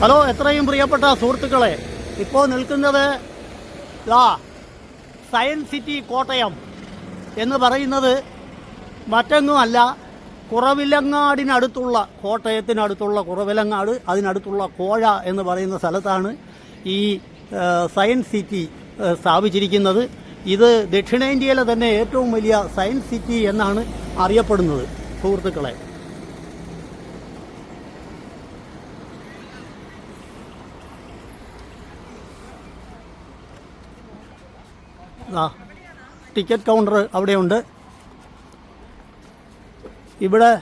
Hello എത്രയും പ്രിയപ്പെട്ട സുഹൃത്തുക്കളെ ഇപ്പോൾ നിൽക്കുന്നത് ദാ സയൻസ് സിറ്റി കോട്ടയം എന്ന് പറയുന്നത് മറ്റൊന്നുമല്ല കുറവിലങ്ങാടിനടുത്തുള്ള കോട്ടയത്തിനടുത്തുള്ള കുറവിലങ്ങാട് അതിനടുത്തുള്ള കോഴ എന്ന് പറയുന്ന സ്ഥലത്താണ് ഈ സയൻസ് സിറ്റി സ്ഥാപിച്ചിരിക്കുന്നത്. ഇത് ദക്ഷിണേന്ത്യയിലെ തന്നെ ഏറ്റവും വലിയ സയൻസ് സിറ്റി എന്നാണ് അറിയപ്പെടുന്നത് സുഹൃത്തുക്കളെ. ആ ടിക്കറ്റ് കൗണ്ടർ അവിടെയുണ്ട്. ഇവിടെ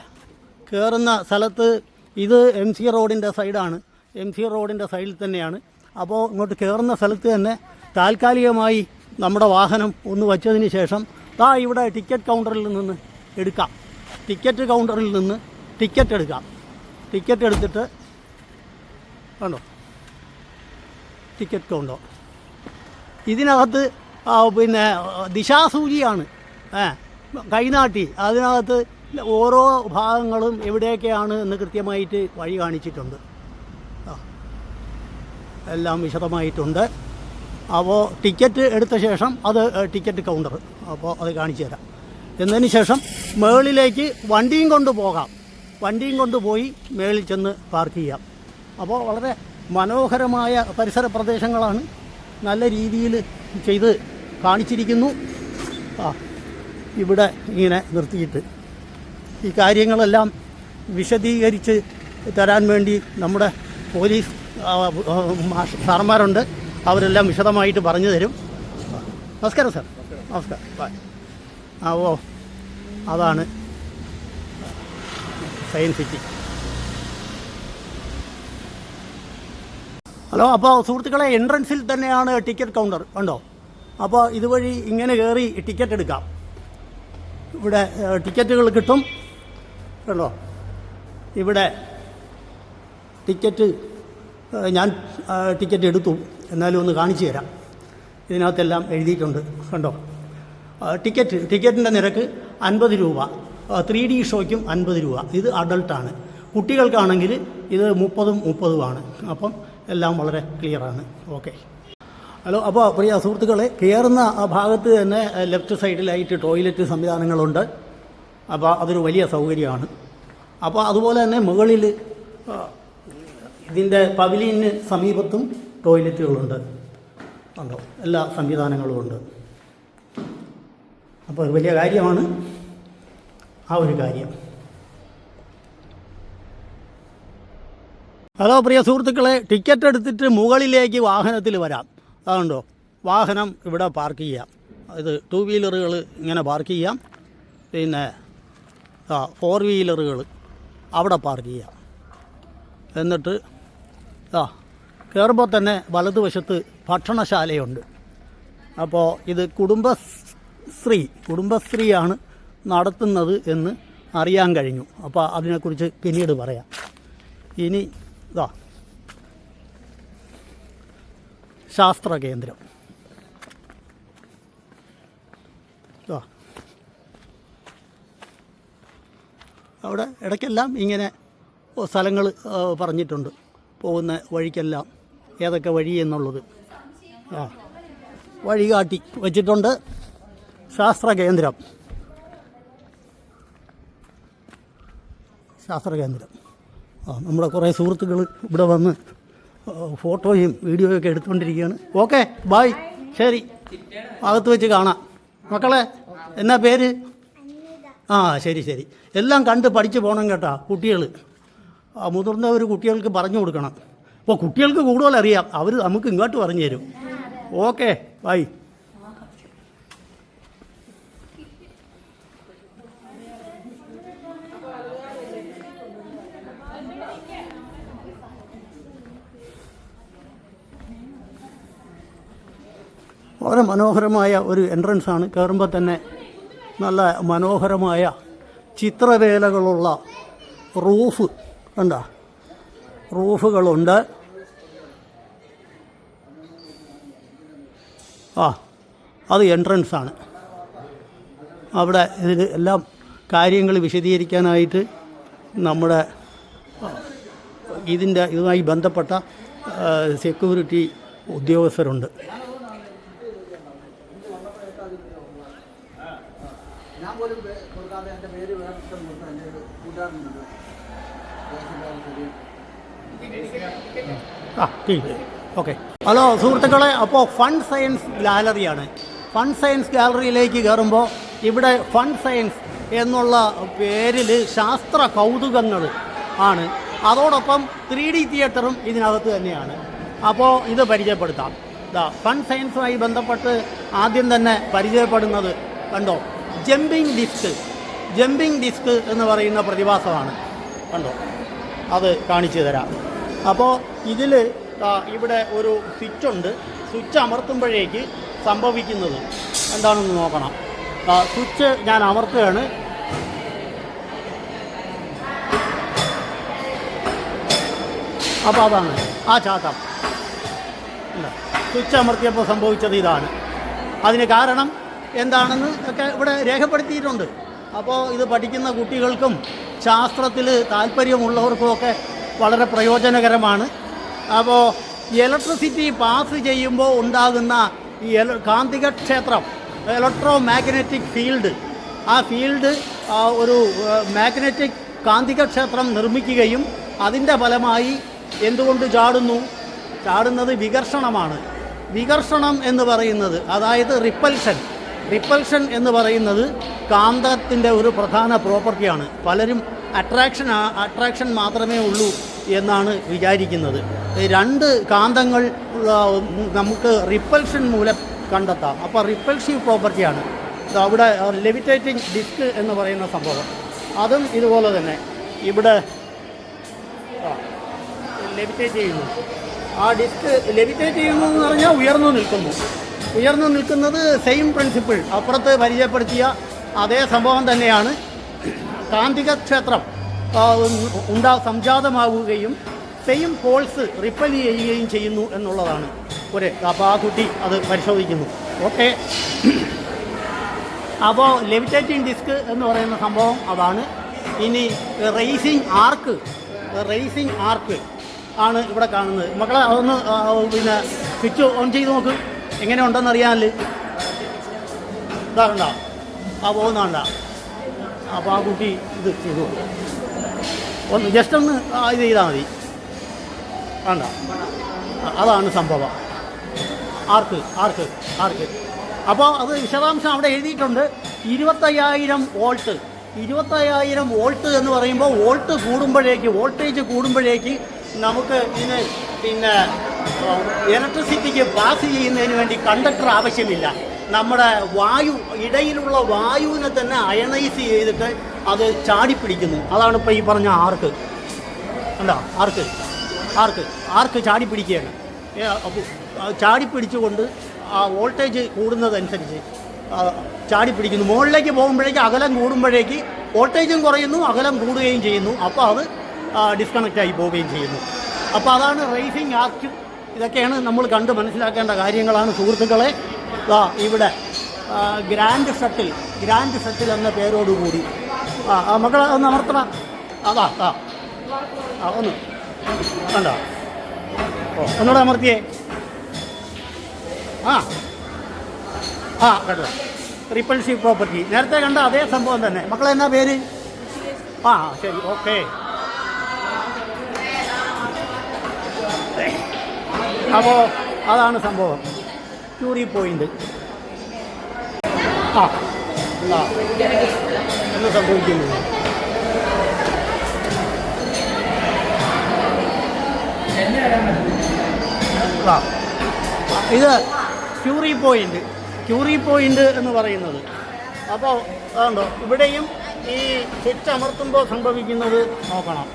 കയറുന്ന സ്ഥലത്ത് ഇത് എം സി റോഡിന്റെ സൈഡാണ്. എം സി റോഡിന്റെ സൈഡിൽ തന്നെയാണ്. അപ്പോൾ ഇങ്ങോട്ട് കയറുന്ന സ്ഥലത്ത് തന്നെ താൽക്കാലികമായി നമ്മുടെ വാഹനം ഒന്ന് വച്ചതിന് ശേഷം താ ഇവിടെ ടിക്കറ്റ് കൗണ്ടറിൽ നിന്ന് എടുക്കാം. ടിക്കറ്റ് കൗണ്ടറിൽ നിന്ന് ടിക്കറ്റ് എടുക്കാം. ടിക്കറ്റ് എടുത്തിട്ട് കണ്ടോ? ടിക്കറ്റ് കൗണ്ടോ ഇതിനകത്ത് പിന്നെ ദിശാസൂചിയാണ്. കൈനാട്ടി. അതിനകത്ത് ഓരോ ഭാഗങ്ങളും എവിടെയൊക്കെയാണ് എന്ന് കൃത്യമായിട്ട് വഴി കാണിച്ചിട്ടുണ്ട്. എല്ലാം വിശദമായിട്ടുണ്ട്. അപ്പോൾ ടിക്കറ്റ് എടുത്ത ശേഷം അത് ടിക്കറ്റ് കൗണ്ടർ. അപ്പോൾ അത് കാണിച്ചു തരാം. എന്നതിന് ശേഷം മുകളിലേക്ക് വണ്ടിയും കൊണ്ട് പോകാം. വണ്ടിയും കൊണ്ട് പോയി മേളിൽ ചെന്ന് പാർക്ക് ചെയ്യാം. അപ്പോൾ വളരെ മനോഹരമായ പരിസര പ്രദേശങ്ങളാണ് നല്ല രീതിയിൽ ചെയ്ത് കാണിച്ചിരിക്കുന്നു. ആ ഇവിടെ ഇങ്ങനെ നിർത്തിയിട്ട് ഈ കാര്യങ്ങളെല്ലാം വിശദീകരിച്ച് തരാൻ വേണ്ടി നമ്മുടെ പോലീസ് സാർമാരുണ്ട് അവരെല്ലാം വിശദമായിട്ട് പറഞ്ഞു തരും. നമസ്കാരം സാർ. നമസ്കാരം. ബായ് ആ ഓ അതാണ് സയൻസ് സിറ്റി. ഹലോ അപ്പോൾ സുഹൃത്തുക്കളെ എൻട്രൻസിൽ തന്നെയാണ് ടിക്കറ്റ് കൗണ്ടർ. കണ്ടോ? അപ്പോൾ ഇതുവഴി ഇങ്ങനെ കയറി ടിക്കറ്റ് എടുക്കാം. ഇവിടെ ടിക്കറ്റുകൾ കിട്ടും. കണ്ടോ? ഇവിടെ ടിക്കറ്റ് ഞാൻ ടിക്കറ്റ് എടുത്തു. എന്നാലും ഒന്ന് കാണിച്ചു തരാം. ഇതിനകത്തെല്ലാം എഴുതിയിട്ടുണ്ട്. കണ്ടോ? ടിക്കറ്റ് ടിക്കറ്റിന്റെ നിരക്ക് അൻപത് രൂപ. ത്രീ ഡി ഷോയ്ക്കും അൻപത് രൂപ. ഇത് അഡൾട്ടാണ്. കുട്ടികൾക്കാണെങ്കിൽ ഇത് മുപ്പതും മുപ്പതുമാണ്. അപ്പം എല്ലാം വളരെ ക്ലിയറാണ്. ഓക്കെ. ഹലോ അപ്പോൾ പ്രിയ സുഹൃത്തുക്കളെ കയറുന്ന ആ ഭാഗത്ത് തന്നെ ലെഫ്റ്റ് സൈഡിലായിട്ട് ടോയ്ലറ്റ് സംവിധാനങ്ങളുണ്ട്. അപ്പോൾ അതൊരു വലിയ സൗകര്യമാണ്. അപ്പോൾ അതുപോലെ തന്നെ മുകളിൽ ഇതിന്റെ പവിലിയന് സമീപത്തും ടോയ്ലറ്റുകളുണ്ട്. ഉണ്ടോ എല്ലാ സംവിധാനങ്ങളും ഉണ്ട്. അപ്പോൾ വലിയ കാര്യമാണ് ആ ഒരു കാര്യം. ഹലോ പ്രിയ സുഹൃത്തുക്കളെ ടിക്കറ്റ് എടുത്തിട്ട് മുകളിലേക്ക് വാഹനത്തിൽ വരാം. അതുകൊണ്ടോ? വാഹനം ഇവിടെ പാർക്ക് ചെയ്യാം. ഇത് ടു വീലറുകൾ ഇങ്ങനെ പാർക്ക് ചെയ്യാം. പിന്നെ ആ ഫോർ വീലറുകൾ അവിടെ പാർക്ക് ചെയ്യാം. എന്നിട്ട് ആ കയറുമ്പോൾ തന്നെ വലതുവശത്ത് ഭക്ഷണശാലയുണ്ട്. അപ്പോൾ ഇത് കുടുംബശ്രീ കുടുംബശ്രീയാണ് നടത്തുന്നത് എന്ന് അറിയാൻ കഴിഞ്ഞു. അപ്പോൾ അതിനെക്കുറിച്ച് പിന്നീട് പറയാം. ഇനി ഇതാ ശാസ്ത്ര കേന്ദ്രം അവിടെ ഇടയ്ക്കെല്ലാം ഇങ്ങനെ സ്ഥലങ്ങൾ പറഞ്ഞിട്ടുണ്ട്. പോകുന്ന വഴിക്കെല്ലാം ഏതൊക്കെ വഴി എന്നുള്ളത്. ആ. വഴികാട്ടി വച്ചിട്ടുണ്ട് ശാസ്ത്ര കേന്ദ്രം ശാസ്ത്ര കേന്ദ്രം ആ നമ്മുടെ കുറേ സുഹൃത്തുക്കൾ ഇവിടെ വന്ന് ഫോട്ടോയും വീഡിയോയും ഒക്കെ എടുത്തുകൊണ്ടിരിക്കുകയാണ്. ഓക്കെ ബായ് ശരി. അകത്ത് വെച്ച് കാണാം. മക്കളെ എന്നാ പേര്? ആ ശരി ശരി. എല്ലാം കണ്ട് പഠിച്ച് പോകണം കേട്ടോ കുട്ടികൾ. മുതിർന്നവർ കുട്ടികൾക്ക് പറഞ്ഞു കൊടുക്കണം. അപ്പോൾ കുട്ടികൾക്ക് കൂടുതൽ അറിയാം അവർ നമുക്ക് ഇങ്ങോട്ട് പറഞ്ഞു തരും. Okay bye. വളരെ മനോഹരമായ ഒരു എൻട്രൻസ് ആണ്. കയറുമ്പോൾ തന്നെ നല്ല മനോഹരമായ ചിത്രവേലകളുള്ള റൂഫ് കണ്ട? റൂഫുകളുണ്ട്. ആ അത് എൻട്രൻസ് ആണ്. അവിടെ ഇതിൽ എല്ലാം കാര്യങ്ങൾ വിശദീകരിക്കാനായിട്ട് നമ്മുടെ ഇതിന്റെ ഇതുമായി ബന്ധപ്പെട്ട സെക്യൂരിറ്റി ഉദ്യോഗസ്ഥരുണ്ട് ഞാൻ പോലും പേ- കൊടുക്കാതെ എന്റെ പേര് വേറെ കൊടുത്ത എന്റെ ഒരു കൂട്ടുകാരനുണ്ട് ഓക്കെ. ഹലോ സുഹൃത്തുക്കളെ അപ്പോൾ ഫൺ സയൻസ് ഗാലറിയാണ് ഫൺ സയൻസ് ഗാലറിയിലേക്ക് കയറുമ്പോൾ ഇവിടെ ഫൺ സയൻസ് എന്നുള്ള പേരിൽ ശാസ്ത്ര കൗതുകങ്ങൾ ആണ്. അതോടൊപ്പം ത്രീ ഡി തിയേറ്ററും ഇതിനകത്ത് തന്നെയാണ്. അപ്പോൾ ഇത് പരിചയപ്പെടുത്താം. ഇതാ ഫൺ സയൻസുമായി ബന്ധപ്പെട്ട് ആദ്യം തന്നെ പരിചയപ്പെടുന്നത് കണ്ടോ? ജമ്പിങ് ഡിസ്ക് ജമ്പിങ് ഡിസ്ക് എന്ന് പറയുന്ന പ്രതിഭാസമാണ്. കണ്ടോ? അത് കാണിച്ചു തരാം. അപ്പോൾ ഇതിൽ ഇവിടെ ഒരു സ്വിച്ച് ഉണ്ട് സ്വിച്ച് അമർത്തുമ്പോഴേക്ക് സംഭവിക്കുന്നത് എന്താണെന്ന് നോക്കണം. സ്വിച്ച് ഞാൻ അമർത്തുകയാണ്. അപ്പോൾ അതാണ്. ആ ചാട്ടം. സ്വിച്ച് അമർത്തിയപ്പോൾ സംഭവിച്ചത് ഇതാണ്. അതിന് കാരണം എന്താണെന്ന് ഒക്കെ ഇവിടെ രേഖപ്പെടുത്തിയിട്ടുണ്ട്. അപ്പോൾ ഇത് പഠിക്കുന്ന കുട്ടികൾക്കും ശാസ്ത്രത്തിൽ താല്പര്യമുള്ളവർക്കും ഒക്കെ വളരെ പ്രയോജനകരമാണ്. അപ്പോൾ ഇലക്ട്രിസിറ്റി പാസ് ചെയ്യുമ്പോൾ ഉണ്ടാകുന്ന ഈ കാന്തിക ക്ഷേത്രം ഇലക്ട്രോ മാഗ്നറ്റിക് ഫീൽഡ് ആ ഫീൽഡ് ഒരു മാഗ്നറ്റിക് കാന്തിക ക്ഷേത്രം നിർമ്മിക്കുകയും അതിന്റെ ഫലമായി എന്തുകൊണ്ട് ചാടുന്നു? ചാടുന്നത് വികർഷണമാണ്. വികർഷണം എന്ന് പറയുന്നത് അതായത് റിപ്പൽഷൻ റിപ്പൽഷൻ എന്ന് പറയുന്നത് കാന്തത്തിന്റെ ഒരു പ്രധാന പ്രോപ്പർട്ടിയാണ് പലരും അട്രാക്ഷൻ അട്രാക്ഷൻ മാത്രമേ ഉള്ളൂ എന്നാണ് വിചാരിക്കുന്നത്. രണ്ട് കാന്തങ്ങൾ നമുക്ക് റിപ്പൽഷൻ മൂലം കണ്ടെത്താം. അപ്പോൾ റിപ്പൽസീവ് പ്രോപ്പർട്ടിയാണ് അവിടെ ലെവിറ്റേറ്റിംഗ് ഡിസ്ക് എന്ന് പറയുന്ന സംഭവം. അതും ഇതുപോലെ തന്നെ. ഇവിടെ ലെവിറ്റേറ്റ് ചെയ്യുന്നു. ആ ഡിസ്ക് ലെവിറ്റേറ്റ് ചെയ്യുന്നു എന്ന് പറഞ്ഞാൽ ഉയർന്നു നിൽക്കുന്നു. ഉയർന്നു നിൽക്കുന്നത് സെയിം പ്രിൻസിപ്പിൾ അപ്പുറത്ത് പരിചയപ്പെടുത്തിയ അതേ സംഭവം തന്നെയാണ്. കാന്തിക ക്ഷേത്രം ഉണ്ടാ സംജാതമാവുകയും സെയിം ഫോൾസ് റിപ്പൽ ചെയ്യുകയും ചെയ്യുന്നു എന്നുള്ളതാണ്. ഒരു അപ്പോൾ ആ കുട്ടി അത് പരിശോധിക്കുന്നു. ഓക്കെ അപ്പോൾ ലെവിറ്റേറ്റിംഗ് ഡിസ്ക് എന്ന് പറയുന്ന സംഭവം അതാണ്. ഇനി റേസിംഗ് ആർക്ക് റേസിംഗ് ആർക്ക് ആണ് ഇവിടെ കാണുന്നത്. മക്കളെ അതൊന്ന് പിന്നെ സ്വിച്ച് ഓൺ ചെയ്ത് നോക്ക്. എങ്ങനെ ഉണ്ടെന്ന് അറിയാമല്ലേ ഇതാ കണ്ട? ആ പോകുന്ന കണ്ട? അപ്പോൾ ആ കുട്ടി ഇത് ചെയ്തു. ഒന്ന് ജസ്റ്റ് ഒന്ന് ഇത് ചെയ്താൽ മതി. വേണ്ട. അതാണ് സംഭവം. ആർക്ക് ആർക്ക് ആർക്ക്. അപ്പോൾ അത് വിശദാംശം അവിടെ എഴുതിയിട്ടുണ്ട്. ഇരുപത്തയ്യായിരം വോൾട്ട്. ഇരുപത്തയ്യായിരം വോൾട്ട് എന്ന് പറയുമ്പോൾ വോൾട്ട് കൂടുമ്പോഴേക്ക് വോൾട്ടേജ് കൂടുമ്പോഴേക്ക് നമുക്ക് ഇതിന് പിന്നെ ഇലക്ട്രിസിറ്റിക്ക് പാസ് ചെയ്യുന്നതിന് വേണ്ടി കണ്ടക്ടർ ആവശ്യമില്ല. നമ്മുടെ വായു ഇടയിലുള്ള വായുവിനെ തന്നെ അയണൈസ് ചെയ്തിട്ട് അത് ചാടിപ്പിടിക്കുന്നു. അതാണ് ഇപ്പോൾ ഈ പറഞ്ഞ ആർക്ക്. കണ്ടോ? ആർക്ക്. ആർക്ക്. ആർക്ക് ചാടി പിടിക്കുകയാണ് അപ്പോൾ ആ ചാടി പിടിച്ചുകൊണ്ട് ആ വോൾട്ടേജ് കൂടുന്നതനുസരിച്ച് ആ, ചാടി പിടിക്കുന്നു മുകളിലേക്ക് പോകുമ്പോഴേക്ക് അകലം കൂടുമ്പോഴേക്ക് വോൾട്ടേജും കുറയുന്നു അകലം കൂടുകയും ചെയ്യുന്നു. അപ്പോൾ അത് ഡിസ്കണക്റ്റ് ആയി പോവുകയും ചെയ്യുന്നു. അപ്പോൾ അതാണ് റേസിംഗ് ആർക്ക് ഇതൊക്കെയാണ് നമ്മൾ കണ്ട് മനസ്സിലാക്കേണ്ട കാര്യങ്ങളാണ് സുഹൃത്തുക്കളെ. ദാ ഇവിടെ ഗ്രാൻഡ് ഷട്ടിൽ ഗ്രാൻഡ് ഷട്ടിൽ എന്ന പേരോടുകൂടി. ആ മക്കളെ ഒന്ന് അമർത്തണം അതാ ആ ആ ഒന്ന്. കണ്ടോ? ഓ ഒന്നുകൂടെ അമർത്തിയേ. ആ. ആ കേട്ടോ. റിപ്പൾസീവ് പ്രോപ്പർട്ടി നേരത്തെ കണ്ട അതേ സംഭവം തന്നെ. മക്കളെ എന്നാ പേര്? ആ ശരി ഓക്കെ. അപ്പോൾ അതാണ് സംഭവം. ക്യൂറി പോയിന്റ് ആ എന്ന് സംഭവിക്കുന്നു? ഇത് ക്യൂറി പോയിന്റ് ക്യൂറി പോയിന്റ് എന്ന് പറയുന്നത്. അപ്പോൾ അതുണ്ടോ ഇവിടെയും ഈ സ്വിച്ച് അമർത്തുമ്പോൾ സംഭവിക്കുന്നത് നോക്കണം.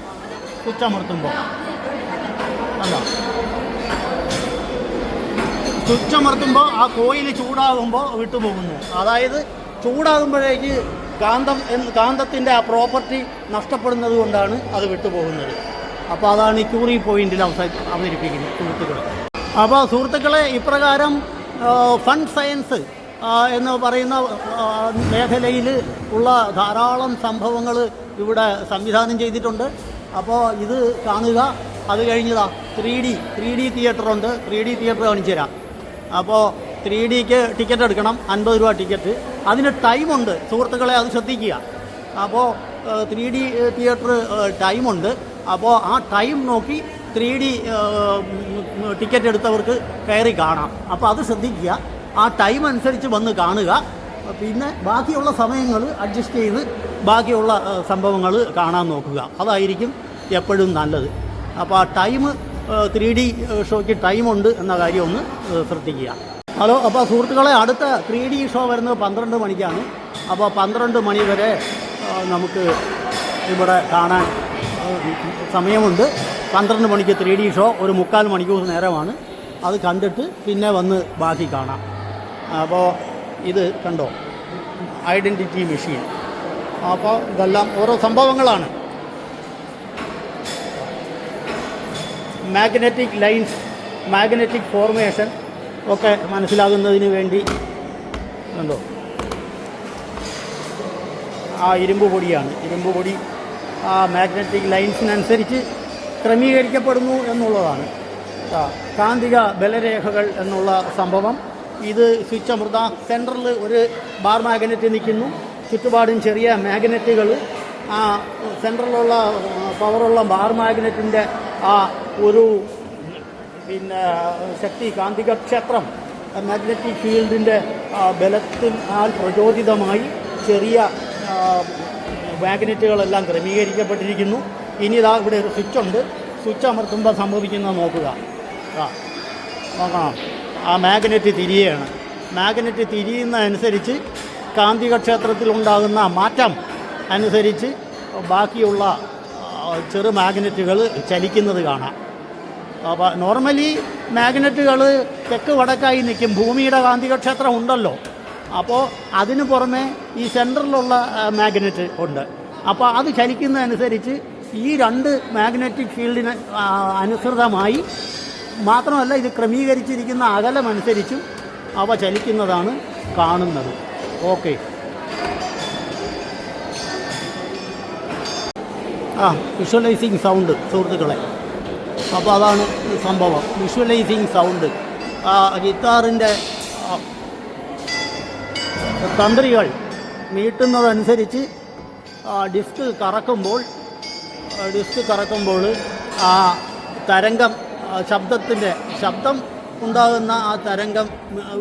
സ്വിച്ച് അമർത്തുമ്പോൾ കണ്ടോ? സ്വിച്ച് ആ കോയിൽ ചൂടാകുമ്പോൾ വിട്ടുപോകുന്നു. അതായത് ചൂടാകുമ്പോഴേക്ക് കാന്തം എന്ന് കാന്തത്തിന്റെ ആ പ്രോപ്പർട്ടി നഷ്ടപ്പെടുന്നത് കൊണ്ടാണ് അത് വിട്ടുപോകുന്നത്. അപ്പോൾ അതാണ് ഈ ക്യൂറി പോയിന്റിൽ അവസാനം അവതരിപ്പിക്കുന്നത് സുഹൃത്തുക്കളെ അപ്പോൾ സുഹൃത്തുക്കളെ ഇപ്രകാരം ഫൺ സയൻസ് എന്ന് പറയുന്ന മേഖലയിൽ ഉള്ള ധാരാളം സംഭവങ്ങൾ ഇവിടെ സംവിധാനം ചെയ്തിട്ടുണ്ട്. അപ്പോൾ ഇത് കാണുക. അത് കഴിഞ്ഞതാ ത്രീ ഡി ത്രീ ഡി തിയേറ്ററുണ്ട് ത്രീ ഡി തിയേറ്റർ കാണിച്ചു തരാം അപ്പോൾ ത്രീ ഡിക്ക് ടിക്കറ്റ് എടുക്കണം അൻപത് രൂപ ടിക്കറ്റ്. അതിന് ടൈമുണ്ട് സുഹൃത്തുക്കളെ അത് ശ്രദ്ധിക്കുക. അപ്പോൾ ത്രീ ഡി തിയേറ്റർ ടൈമുണ്ട്. അപ്പോൾ ആ ടൈം നോക്കി ത്രീ ഡി ടിക്കറ്റ് എടുത്തവർക്ക് കയറി കാണാം. അപ്പോൾ അത് ശ്രദ്ധിക്കുക. ആ ടൈം അനുസരിച്ച് വന്ന് കാണുക. പിന്നെ ബാക്കിയുള്ള സമയങ്ങൾ അഡ്ജസ്റ്റ് ചെയ്ത് ബാക്കിയുള്ള സംഭവങ്ങൾ കാണാൻ നോക്കുക. അതായിരിക്കും എപ്പോഴും നല്ലത്. അപ്പോൾ ആ ടൈം ത്രീ ഡി ഷോയ്ക്ക് ടൈമുണ്ട് എന്ന കാര്യം ഒന്ന് ശ്രദ്ധിക്കുക. ഹലോ അപ്പോൾ സുഹൃത്തുക്കളെ അടുത്ത ത്രീ ഡി ഷോ വരുന്നത് പന്ത്രണ്ട് മണിക്കാണ്. അപ്പോൾ പന്ത്രണ്ട് മണി വരെ നമുക്ക് ഇവിടെ കാണാൻ സമയമുണ്ട്. പന്ത്രണ്ട് മണിക്ക് ത്രീ ഡി ഷോ ഒരു മുക്കാൽ മണിക്കൂർ നേരമാണ്. അത് കണ്ടിട്ട് പിന്നെ വന്ന് ബാക്കി കാണാം. അപ്പോൾ ഇത് കണ്ടോ? ഐഡന്റിറ്റി മെഷീൻ അപ്പോൾ ഇതെല്ലാം ഓരോ സംഭവങ്ങളാണ്. മാഗ്നറ്റിക് ലൈൻസ് മാഗ്നറ്റിക് ഫോർമേഷൻ ഒക്കെ മനസ്സിലാകുന്നതിന് വേണ്ടി കണ്ടോ ആ ഇരുമ്പ് പൊടിയാണ്. ഇരുമ്പ് പൊടി ആ മാഗ്നറ്റിക് ലൈൻസിനനുസരിച്ച് ക്രമീകരിക്കപ്പെടുന്നു എന്നുള്ളതാണ്. കാന്തിക ബലരേഖകൾ എന്നുള്ള സംഭവം. ഇത് സ്വിച്ച് അമൃത സെന്ററിൽ ഒരു ബാർ മാഗ്നറ്റ് നിൽക്കുന്നു. ചുറ്റുപാടും ചെറിയ മാഗ്നറ്റുകൾ ആ സെന്ററിലുള്ള പവറുള്ള ബാർ മാഗ്നറ്റിന്റെ ആ ഒരു പിന്നെ ശക്തി കാന്തിക ക്ഷേത്രം മാഗ്നറ്റിക് ഫീൽഡിന്റെ ബലത്തിനാൽ പ്രചോദിതമായി ചെറിയ മാഗ്നറ്റുകളെല്ലാം ക്രമീകരിക്കപ്പെട്ടിരിക്കുന്നു. ഇനി ഇതാ ഇവിടെ ഒരു സ്വിച്ച് ഉണ്ട്. സ്വിച്ച് അമർത്തുമ്പോൾ സംഭവിക്കുന്നത് നോക്കുക. ആ നോക്കണം. ആ മാഗ്നറ്റ് തിരിയുകയാണ്. മാഗ്നറ്റ് തിരിയുന്നതനുസരിച്ച് കാന്തിക ക്ഷേത്രത്തിൽ ഉണ്ടാകുന്ന മാറ്റം അനുസരിച്ച് ബാക്കിയുള്ള ചെറു മാഗ്നറ്റുകൾ ചലിക്കുന്നത് കാണാം. നോർമലി മാഗ്നറ്റുകൾ തെക്ക് വടക്കായി നിൽക്കും. ഭൂമിയുടെ കാന്തികക്ഷേത്രം ഉണ്ടല്ലോ. അപ്പോൾ അതിന് പുറമെ ഈ സെന്ററിലുള്ള മാഗ്നറ്റ് ഉണ്ട്. അപ്പോൾ അത് ചലിക്കുന്നതനുസരിച്ച് ഈ രണ്ട് മാഗ്നറ്റിക് ഫീൽഡിന് അനുസൃതമായി മാത്രമല്ല ഇത് ക്രമീകരിച്ചിരിക്കുന്ന അകലമനുസരിച്ചും അവ ചലിക്കുന്നതാണ് കാണുന്നത്. ഓക്കെ ആ വിഷ്വലൈസിങ് സൗണ്ട് സുഹൃത്തുക്കളെ. അപ്പോൾ അതാണ് സംഭവം. വിഷ്വലൈസിങ് സൗണ്ട് ആ ഗിത്താറിന്റെ തന്ത്രികൾ മീട്ടുന്നതനുസരിച്ച് ആ, ഡിസ്ക് കറക്കുമ്പോൾ ഡിസ്ക് കറക്കുമ്പോൾ ആ തരംഗം ശബ്ദത്തിന്റെ ശബ്ദം ഉണ്ടാകുന്ന ആ തരംഗം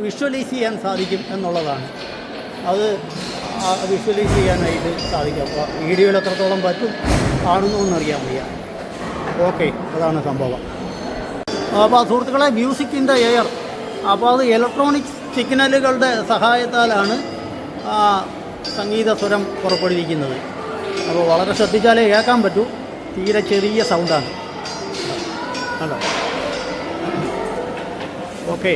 വിഷ്വലൈസ് ചെയ്യാൻ സാധിക്കും എന്നുള്ളതാണ്. അത് വിഷ്വലൈസ് ചെയ്യാനായിട്ട് സാധിക്കും. അപ്പോൾ വീഡിയോയിൽ എത്രത്തോളം പറ്റും കാണുന്നു എന്നറിയാൻ വയ്യ. ഓക്കെ. അതാണ് സംഭവം. അപ്പോൾ സുഹൃത്തുക്കളെ മ്യൂസിക്കിന്റെ എയർ അപ്പോൾ അത് ഇലക്ട്രോണിക് സിഗ്നലുകളുടെ സഹായത്താലാണ് സംഗീത സ്വരം പുറപ്പെടുവിക്കുന്നത്. അപ്പോൾ വളരെ ശ്രദ്ധിച്ചാലേ കേൾക്കാൻ പറ്റൂ. തീരെ ചെറിയ സൗണ്ടാണ് കണ്ടോ? ഓക്കെ.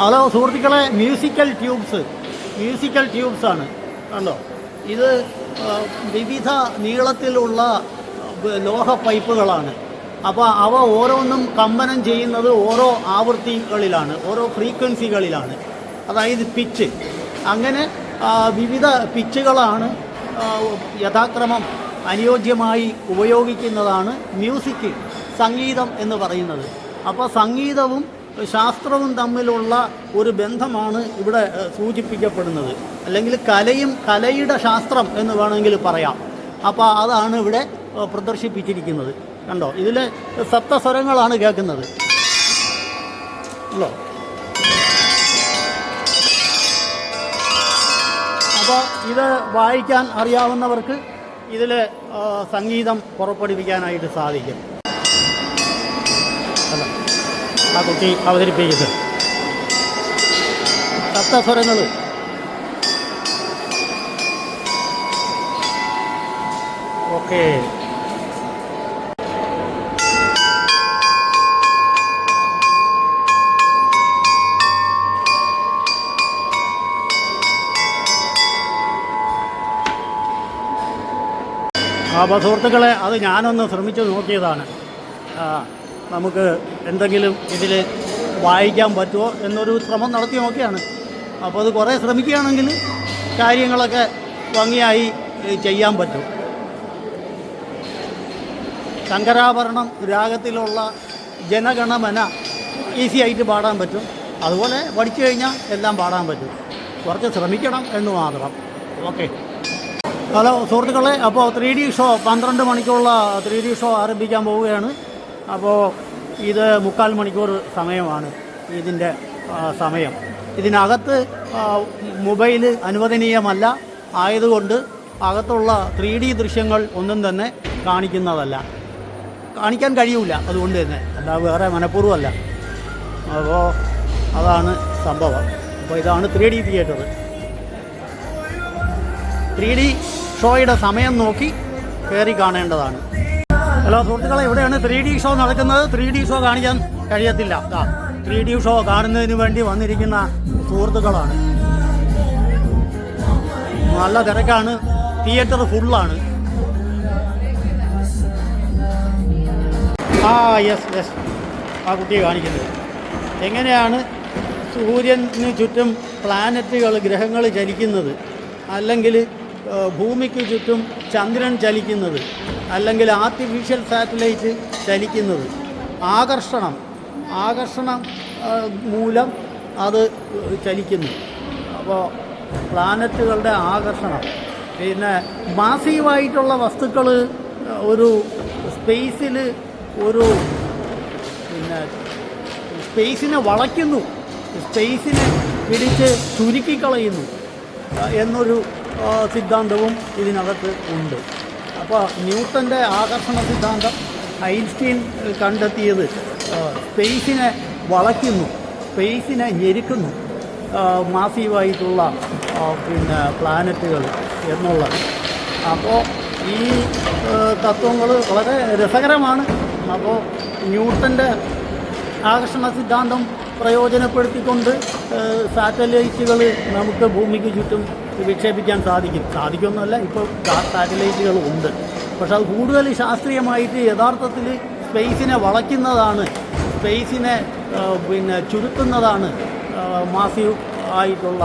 ഹലോ സുഹൃത്തുക്കളെ മ്യൂസിക്കൽ ട്യൂബ്സ് മ്യൂസിക്കൽ ട്യൂബ്സാണ് കണ്ടോ? ഇത് വിവിധ നീളത്തിലുള്ള ലോഹ പൈപ്പുകളാണ് അപ്പോൾ അവ ഓരോന്നും കമ്പനം ചെയ്യുന്നത് ഓരോ ആവൃത്തികളിലാണ് ഓരോ ഫ്രീക്വൻസികളിലാണ്. അതായത് പിച്ച് അങ്ങനെ വിവിധ പിച്ചുകളാണ് യഥാക്രമം അനുയോജ്യമായി ഉപയോഗിക്കുന്നതാണ് മ്യൂസിക് സംഗീതം എന്ന് പറയുന്നത്. അപ്പോൾ സംഗീതവും ശാസ്ത്രവും തമ്മിലുള്ള ഒരു ബന്ധമാണ് ഇവിടെ സൂചിപ്പിക്കപ്പെടുന്നത്. അല്ലെങ്കിൽ കലയും കലയുടെ ശാസ്ത്രം എന്ന് വേണമെങ്കിൽ പറയാം. അപ്പോൾ അതാണ് ഇവിടെ പ്രദർശിപ്പിച്ചിരിക്കുന്നത്. കണ്ടോ? ഇതിൽ സപ്തസ്വരങ്ങളാണ് കേൾക്കുന്നത്. അല്ലോ അപ്പോൾ ഇത് വായിക്കാൻ അറിയാവുന്നവർക്ക് ഇതിൽ സംഗീതം പുറപ്പെടുവിക്കാനായിട്ട് സാധിക്കും. അല്ല ആ കുട്ടി അവതരിപ്പിക്കുന്നത് സപ്തസ്വരങ്ങൾ ഓക്കെ. അപ്പോൾ സുഹൃത്തുക്കളെ അത് ഞാനൊന്ന് ശ്രമിച്ചു നോക്കിയതാണ്. നമുക്ക് എന്തെങ്കിലും ഇതിൽ വായിക്കാൻ പറ്റുമോ എന്നൊരു ശ്രമം നടത്തി നോക്കിയാണ്. അപ്പോൾ അത് കുറേ ശ്രമിക്കുകയാണെങ്കിൽ കാര്യങ്ങളൊക്കെ ഭംഗിയായി ചെയ്യാൻ പറ്റും. ശങ്കരാഭരണം രാഗത്തിലുള്ള ജനഗണമന ഈസി ആയിട്ട് പാടാൻ പറ്റും. അതുപോലെ പഠിച്ചു കഴിഞ്ഞാൽ എല്ലാം പാടാൻ പറ്റും. കുറച്ച് ശ്രമിക്കണം എന്ന് മാത്രം. ഓക്കെ. ഹലോ സുഹൃത്തുക്കളെ അപ്പോൾ ത്രീ ഡി ഷോ പന്ത്രണ്ട് മണിക്കുള്ള ത്രീ ഡി ഷോ ആരംഭിക്കാൻ പോവുകയാണ്. അപ്പോൾ ഇത് മുക്കാൽ മണിക്കൂർ സമയമാണ് ഇതിന്റെ സമയം. ഇതിനകത്ത് മൊബൈൽ അനുവദനീയമല്ല. ആയതുകൊണ്ട് അകത്തുള്ള ത്രീ ഡി ദൃശ്യങ്ങൾ ഒന്നും തന്നെ കാണിക്കുന്നതല്ല. കാണിക്കാൻ കഴിയൂല അതുകൊണ്ട് തന്നെ. അല്ല വേറെ മനഃപൂർവമല്ല. അപ്പോൾ അതാണ് സംഭവം. അപ്പോൾ ഇതാണ് three D theatre. Three D ഷോയുടെ സമയം നോക്കി കയറി കാണേണ്ടതാണ്. ഹലോ സുഹൃത്തുക്കളെ ഇവിടെയാണ് ത്രീ ഡി ഷോ നടക്കുന്നത്. ത്രീ ഡി ഷോ കാണിക്കാൻ കഴിയത്തില്ല. ത്രീ ഡി ഷോ കാണുന്നതിന് വേണ്ടി വന്നിരിക്കുന്ന സുഹൃത്തുക്കളാണ്. നല്ല തിരക്കാണ്. തിയേറ്റർ ഫുള്ളാണ്. ആ യെസ് യെസ്. ആ കുട്ടിയെ കാണിക്കുന്നത് എങ്ങനെയാണ് സൂര്യന് ചുറ്റും പ്ലാനറ്റുകൾ ഗ്രഹങ്ങൾ ചലിക്കുന്നത് അല്ലെങ്കിൽ ഭൂമിക്ക് ചുറ്റും ചന്ദ്രൻ ചലിക്കുന്നത് അല്ലെങ്കിൽ ആർട്ടിഫിഷ്യൽ സാറ്റലൈറ്റ് ചലിക്കുന്നത്. ആകർഷണം. ആകർഷണം മൂലം അത് ചലിക്കുന്നു. അപ്പോൾ പ്ലാനറ്റുകളുടെ ആകർഷണം. പിന്നെ മാസീവായിട്ടുള്ള വസ്തുക്കൾ ഒരു സ്പേസിൽ ഒരു പിന്നെ സ്പേസിനെ വളയ്ക്കുന്നു. സ്പേസിനെ പിടിച്ച് ചുരുക്കിക്കളയുന്നു. എന്നൊരു സിദ്ധാന്തവും ഇതിനകത്ത് ഉണ്ട്. അപ്പോൾ ന്യൂട്ടന്റെ ആകർഷണ സിദ്ധാന്തം ഐൻസ്റ്റീൻ കണ്ടെത്തിയത് സ്പേസിനെ വളയ്ക്കുന്നു സ്പേസിനെ ഞെരുക്കുന്നു മാസീവായിട്ടുള്ള പിന്നെ പ്ലാനറ്റുകൾ എന്നുള്ളത്. അപ്പോൾ ഈ തത്വങ്ങൾ വളരെ രസകരമാണ്. അപ്പോൾ ന്യൂട്ടന്റെ ആകർഷണ സിദ്ധാന്തം പ്രയോജനപ്പെടുത്തിക്കൊണ്ട് സാറ്റലൈറ്റുകൾ നമുക്ക് ഭൂമിക്ക് ചുറ്റും വിക്ഷേപിക്കാൻ സാധിക്കും. സാധിക്കുമെന്നല്ല ഇപ്പോൾ സാറ്റലൈറ്റുകൾ ഉണ്ട്. പക്ഷെ അത് കൂടുതൽ ശാസ്ത്രീയമായിട്ട് യഥാർത്ഥത്തിൽ സ്പേസിനെ വളയ്ക്കുന്നതാണ് സ്പേസിനെ പിന്നെ ചുരുക്കുന്നതാണ് മാസീവ് ആയിട്ടുള്ള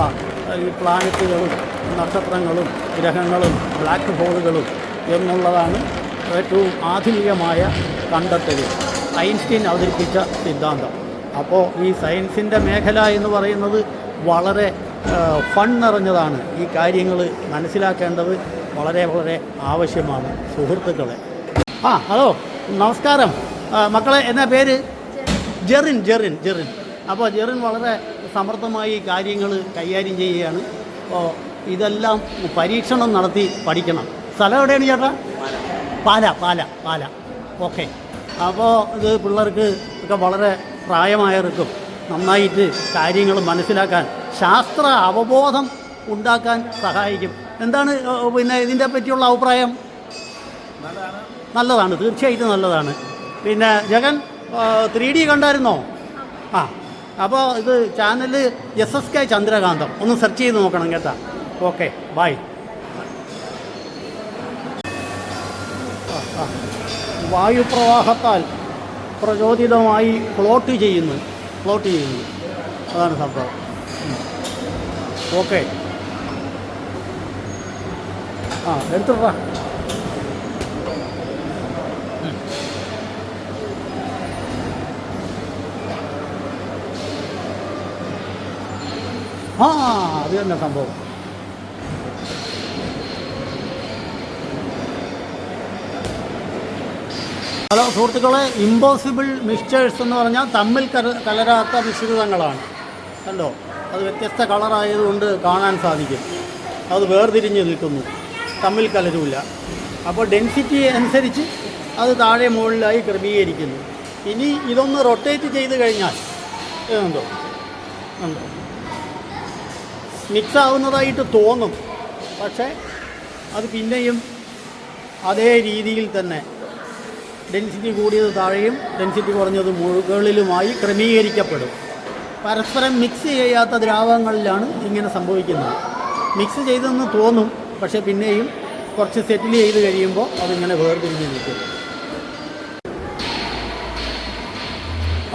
ഈ പ്ലാനറ്റുകളും നക്ഷത്രങ്ങളും ഗ്രഹങ്ങളും ബ്ലാക്ക് ഹോളുകളും എന്നുള്ളതാണ് ഏറ്റവും ആധുനികമായ കണ്ടെത്തൽ ഐൻസ്റ്റീൻ അവതരിപ്പിച്ച സിദ്ധാന്തം. അപ്പോൾ ഈ സയൻസിന്റെ മേഖല എന്ന് പറയുന്നത് വളരെ ഫൺ നിറഞ്ഞതാണ് ഈ കാര്യങ്ങൾ മനസ്സിലാക്കേണ്ടത് വളരെ വളരെ ആവശ്യമാണ് സുഹൃത്തുക്കളെ. ആ ഹലോ നമസ്കാരം. മക്കളെ എന്നാ പേര്? ജെറിൻ ജെറിൻ ജെറിൻ. അപ്പോൾ ജെറിൻ വളരെ സമർത്ഥമായി കാര്യങ്ങൾ കൈകാര്യം ചെയ്യുകയാണ്. അപ്പോൾ ഇതെല്ലാം പരീക്ഷണം നടത്തി പഠിക്കണം. സ്ഥലം എവിടെയാണ് ചേട്ടാ? പാല പാല പാല. ഓക്കെ. അപ്പോൾ ഇത് പിള്ളേർക്ക് ഒക്കെ വളരെ പ്രായമായവർക്കും നന്നായിട്ട് കാര്യങ്ങൾ മനസ്സിലാക്കാൻ ശാസ്ത്ര അവബോധം ഉണ്ടാക്കാൻ സഹായിക്കും. എന്താണ് പിന്നെ ഇതിന്റെ പറ്റിയുള്ള അഭിപ്രായം? നല്ലതാണ് തീർച്ചയായിട്ടും നല്ലതാണ്. പിന്നെ ജഗൻ ത്രീ ഡി കണ്ടായിരുന്നോ? ആ അപ്പോൾ ഇത് channel S S K Chandrakantham. ഒന്ന് സെർച്ച് ചെയ്ത് നോക്കണം കേട്ടാ. ഓക്കെ ബായ് വായുപ്രവാഹത്താൽ പ്രചോദിതമായി ഫ്ലോട്ട് ചെയ്യുന്നു. ഫ്ലോട്ട് ചെയ്യുന്നത് അതാണ് സംഭവം. ഓക്കെ ആ എടുത്തിട്ടാ ആ അത് തന്നെ സംഭവം. ഹലോ സുഹൃത്തുക്കളെ ഇമ്പോസിബിൾ മിക്സ്ചേഴ്സ് എന്ന് പറഞ്ഞാൽ തമ്മിൽ കല കലരാത്ത മിശ്രിതങ്ങളാണ്. കണ്ടോ? അത് വ്യത്യസ്ത കളറായതുകൊണ്ട് കാണാൻ സാധിക്കും. അത് വേർതിരിഞ്ഞ് നിൽക്കുന്നു. തമ്മിൽ കലരൂല അപ്പോൾ ഡെൻസിറ്റി അനുസരിച്ച് അത് താഴെ മുകളിലായി ക്രമീകരിക്കുന്നു. ഇനി ഇതൊന്ന് റൊട്ടേറ്റ് ചെയ്ത് കഴിഞ്ഞാൽ ഇതുണ്ടോ ഉണ്ടോ മിക്സ് ആവുന്നതായിട്ട് തോന്നും. പക്ഷേ അത് പിന്നെയും അതേ രീതിയിൽ തന്നെ ഡെൻസിറ്റി കൂടിയത് താഴെയും ഡെൻസിറ്റി കുറഞ്ഞത് മുകളിലുമായി ക്രമീകരിക്കപ്പെടും. പരസ്പരം മിക്സ് ചെയ്യാത്ത ദ്രാവകങ്ങളിലാണ് ഇങ്ങനെ സംഭവിക്കുന്നത്. മിക്സ് ചെയ്തെന്ന് തോന്നും പക്ഷേ പിന്നെയും കുറച്ച് സെറ്റിൽ ചെയ്ത് കഴിയുമ്പോൾ അതിങ്ങനെ വേർതിരിഞ്ഞ് നിൽക്കും.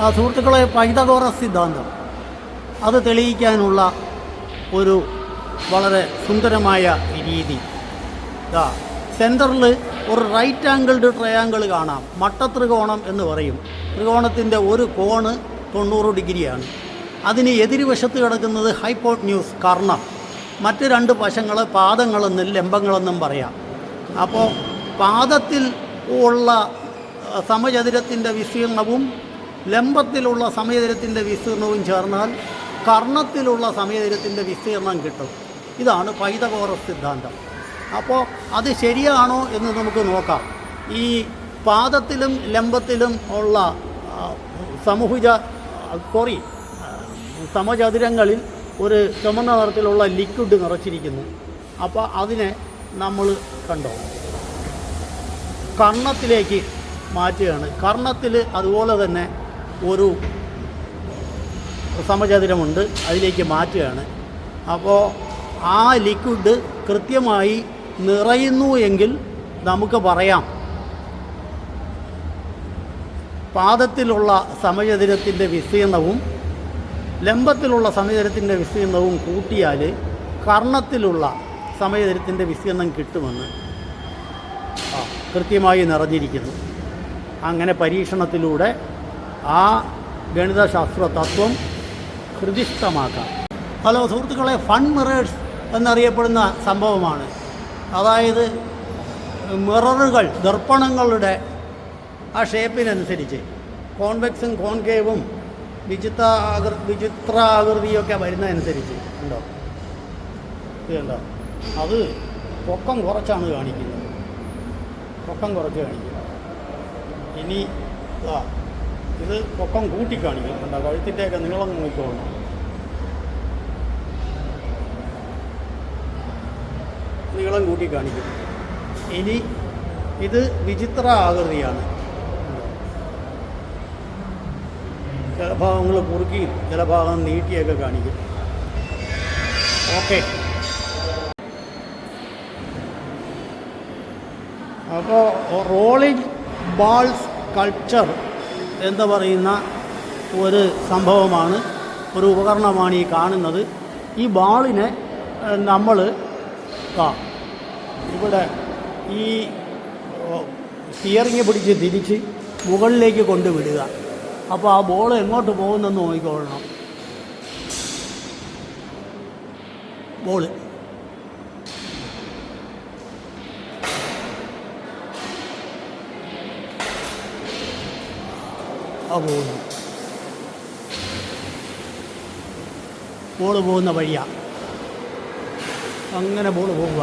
ആ സുഹൃത്തുക്കളെ പൈതഗോറസ് സിദ്ധാന്തം. അത് തെളിയിക്കാനുള്ള ഒരു വളരെ സുന്ദരമായ രീതി. സെന്ററിൽ ഒരു റൈറ്റ് ആംഗിൾഡ് ട്രയാങ്കിൾ കാണാം. മട്ട ത്രികോണം എന്ന് പറയും. ത്രികോണത്തിന്റെ ഒരു കോണ് തൊണ്ണൂറ് ഡിഗ്രിയാണ്. അതിന് എതിരുവശത്ത് കിടക്കുന്നത് ഹൈപ്പോട്ട് ന്യൂസ് കർണം. മറ്റ് രണ്ട് വശങ്ങൾ പാദങ്ങളെന്നും ലംബങ്ങളെന്നും പറയാം. അപ്പോൾ പാദത്തിൽ ഉള്ള സമചതുരത്തിന്റെ വിസ്തീർണവും ലംബത്തിലുള്ള സമചതുരത്തിന്റെ വിസ്തീർണവും ചേർന്നാൽ കർണത്തിലുള്ള സമചതുരത്തിന്റെ വിസ്തീർണം കിട്ടും. ഇതാണ് പൈതകോറ സിദ്ധാന്തം. അപ്പോൾ അത് ശരിയാണോ എന്ന് നമുക്ക് നോക്കാം. ഈ പാദത്തിലും ലംബത്തിലും ഉള്ള സമഭുജ സോറി സമചതുരങ്ങളിൽ ഒരു ചുമന്ന നിറത്തിലുള്ള ലിക്വിഡ് നിറച്ചിരിക്കുന്നു. അപ്പോൾ അതിനെ നമ്മൾ കണ്ടോ? കർണത്തിലേക്ക് മാറ്റുകയാണ്. കർണത്തിൽ അതുപോലെ തന്നെ ഒരു സമചതുരമുണ്ട് അതിലേക്ക് മാറ്റുകയാണ്. അപ്പോൾ ആ ലിക്വിഡ് കൃത്യമായി നിറയുന്നു എങ്കിൽ നമുക്ക് പറയാം. പാദത്തിലുള്ള സമചതുരത്തിന്റെ വിസ്തീർണവും ലംബത്തിലുള്ള സമചതുരത്തിന്റെ വിസ്തീർണവും കൂട്ടിയാൽ കർണത്തിലുള്ള സമചതുരത്തിന്റെ വിസ്തീർണം കിട്ടുമെന്ന് കൃത്യമായി നിറഞ്ഞിരിക്കുന്നു. അങ്ങനെ പരീക്ഷണത്തിലൂടെ ആ ഗണിതശാസ്ത്ര തത്വം ഹൃദിസ്ഥമാക്കാം ഹലോ സുഹൃത്തുക്കളെ ഫൺ മിറേഴ്സ് എന്നറിയപ്പെടുന്ന സംഭവമാണ്. അതായത് മിററുകൾ ദർപ്പണങ്ങളുടെ ആ ഷേപ്പിനനുസരിച്ച് കോൺവെക്സും കോൺകേവും വിചിത്ര ആകൃ വിചിത്ര ആകൃതിയൊക്കെ വരുന്നതനുസരിച്ച് ഉണ്ടോ? കണ്ടോ അത് പൊക്കം കുറച്ചാണ് കാണിക്കുന്നത്. പൊക്കം കുറച്ച് കാണിക്കുന്നത്. ഇനി ഇത് പൊക്കം കൂട്ടി കാണിക്കുന്നുണ്ടോ. കഴുത്തിന്റെയൊക്കെ നീളം നോക്കിക്കോളണം. നീളം കൂട്ടി കാണിക്കും. ഇനി ഇത് വിചിത്ര ആകൃതിയാണ്. ചില ഭാഗങ്ങൾ കുറുക്കിയും ചില ഭാഗം നീട്ടിയൊക്കെ കാണിക്കും. ഓക്കെ. അപ്പോൾ റോളിംഗ് ബാൾസ് കൾച്ചർ എന്ന് പറയുന്ന ഒരു സംഭവമാണ് ഒരു ഉപകരണമാണ് ഈ കാണുന്നത്. ഈ ബാളിനെ നമ്മൾ ഇവിടെ ഈ സ്റ്റിയറിങ് പിടിച്ച് തിരിച്ച് മുകളിലേക്ക് കൊണ്ടുവിടുക. അപ്പോൾ ആ ബോൾ എങ്ങോട്ട് പോകുന്നെന്ന് നോക്കിക്കൊള്ളണം ബോൾ ആ പോകുന്നു ബോൾ പോകുന്ന വഴിയാ. അങ്ങനെ ബോൾ പോവുക.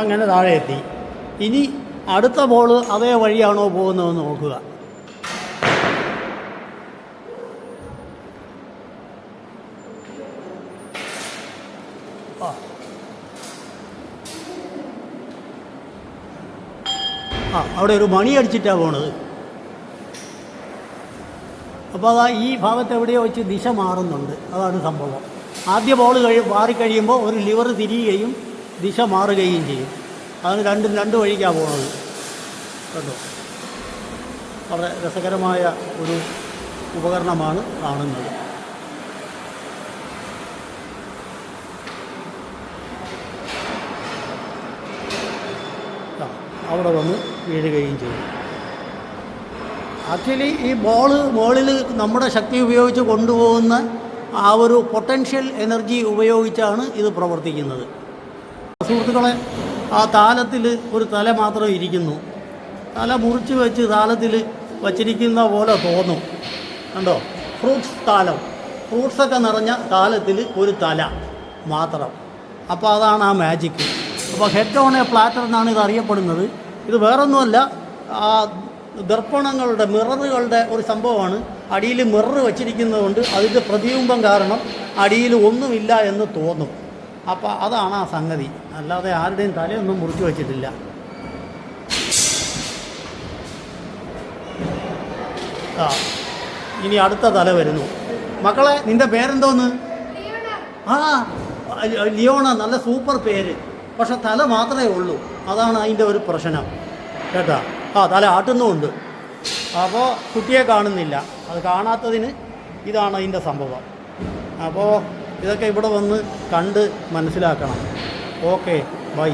അങ്ങനെ താഴെ എത്തി ഇനി അടുത്ത ബോൾ അതേ വഴിയാണോ പോകുന്നതെന്ന് നോക്കുക. അവിടെ ഒരു മണി അടിച്ചിട്ടാണ് പോണത്. അപ്പോൾ അതാ ഈ ഭാഗത്ത് എവിടെയോ വെച്ച് ദിശ മാറുന്നുണ്ട്. അതാണ് സംഭവം. ആദ്യ ബോൾ കഴി മാറിക്കഴിയുമ്പോൾ ഒരു ലിവർ തിരിയുകയും ദിശ മാറുകയും ചെയ്യും. അതിന് രണ്ടും രണ്ട് വഴിക്കാണ് പോകുന്നത് കേട്ടോ വളരെ രസകരമായ ഒരു ഉപകരണമാണ് കാണുന്നത്. അവിടെ വന്ന് വീഴുകയും ചെയ്യും ആക്ച്വലി ഈ ബോൾ മുകളിൽ നമ്മുടെ ശക്തി ഉപയോഗിച്ച് കൊണ്ടുപോകുന്ന ആ ഒരു പൊട്ടൻഷ്യൽ എനർജി ഉപയോഗിച്ചാണ് ഇത് പ്രവർത്തിക്കുന്നത്. സുഹൃത്തുക്കളെ ആ താലത്തിൽ ഒരു തല മാത്രം ഇരിക്കുന്നു. തല മുറിച്ച് വെച്ച് താലത്തിൽ വച്ചിരിക്കുന്ന പോലെ തോന്നും. കണ്ടോ? ഫ്രൂട്ട്സ് താലം. ഫ്രൂട്ട്സൊക്കെ നിറഞ്ഞ താലത്തിൽ ഒരു തല മാത്രം. അപ്പോൾ അതാണ് ആ മാജിക്ക് അപ്പോൾ ഹെഡ് ഓൺ എ പ്ലാറ്റർ എന്നാണ് ഇത് അറിയപ്പെടുന്നത്. ഇത് വേറൊന്നുമല്ല ആ ദർപ്പണങ്ങളുടെ മിററുകളുടെ ഒരു സംഭവമാണ്. അടിയിൽ മിറർ വച്ചിരിക്കുന്നതുകൊണ്ട് അതിന്റെ പ്രതിബിംബം കാരണം അടിയിൽ ഒന്നുമില്ല എന്ന് തോന്നും. അപ്പോൾ അതാണ് ആ സംഗതി. അല്ലാതെ ആരുടെയും തലയൊന്നും മുറിച്ചു വച്ചിട്ടില്ല. ആ ഇനി അടുത്ത തല വരുന്നു. മക്കളെ നിന്റെ പേരെന്തോന്ന്? ആ ലിയോണ നല്ല സൂപ്പർ പേര്. പക്ഷെ തല മാത്രമേ ഉള്ളൂ. അതാണ് അതിന്റെ ഒരു പ്രശ്നം. കേട്ടാ? ആ തല ആട്ടുന്നുമുണ്ട്. അപ്പോൾ കുട്ടിയെ കാണുന്നില്ല. അത് കാണാത്തതിന് ഇതാണ് അതിന്റെ സംഭവം. അപ്പോൾ ഇതൊക്കെ ഇവിടെ വന്ന് കണ്ട് മനസ്സിലാക്കണം. Okay bye.